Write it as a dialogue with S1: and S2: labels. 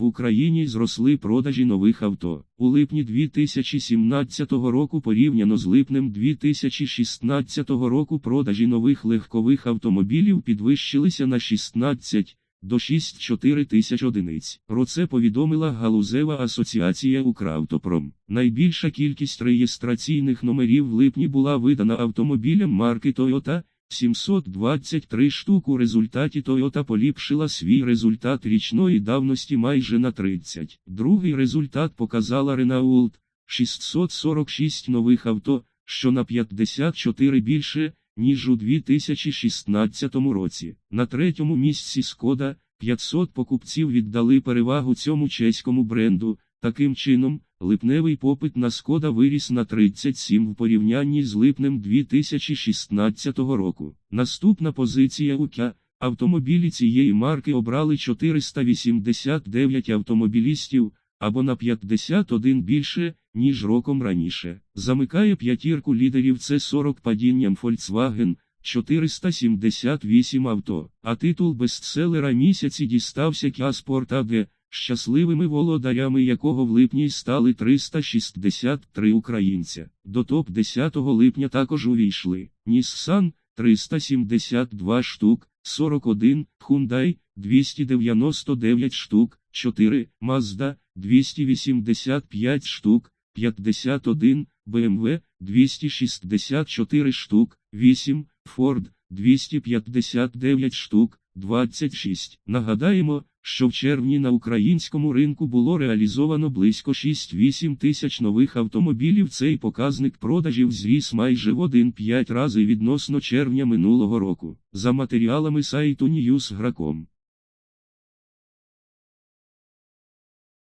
S1: В Україні зросли продажі нових авто. У липні 2017 року порівняно з липнем 2016 року продажі нових легкових автомобілів підвищилися на 16 до 6-4 тисяч одиниць. Про це повідомила Галузева асоціація Укравтопром. Найбільша кількість реєстраційних номерів в липні була видана автомобілям марки Toyota 723 штук. У результаті Toyota поліпшила свій результат річної давності майже на 30. Другий результат показала Renault 646 нових авто, що на 54 більше, ніж у 2016 році. На третьому місці Skoda 500 покупців віддали перевагу цьому чеському бренду. Таким чином, липневий попит на Skoda виріс на 37 в порівнянні з липнем 2016 року. Наступна позиція УКЯ. Автомобілі цієї марки обрали 489 автомобілістів, або на 51 більше, ніж роком раніше. Замикає п'ятірку лідерів це 40 падінням Volkswagen, 478 авто, а титул бестселера місяці дістався Kia Sport AG, щасливими володарями якого в липні стали 363 українця. До топ-10 липня також увійшли Nissan 372 штук, 41, Hyundai 299 штук, 4, Mazda 285 штук, 51, BMW 264 штук, 8, Ford 259 штук, 26. Нагадаємо, що в червні на українському ринку було реалізовано близько 6-8 тисяч нових автомобілів. Цей показник продажів зріс майже в 1-5 рази відносно червня минулого року. За матеріалами сайту Newsgro.com.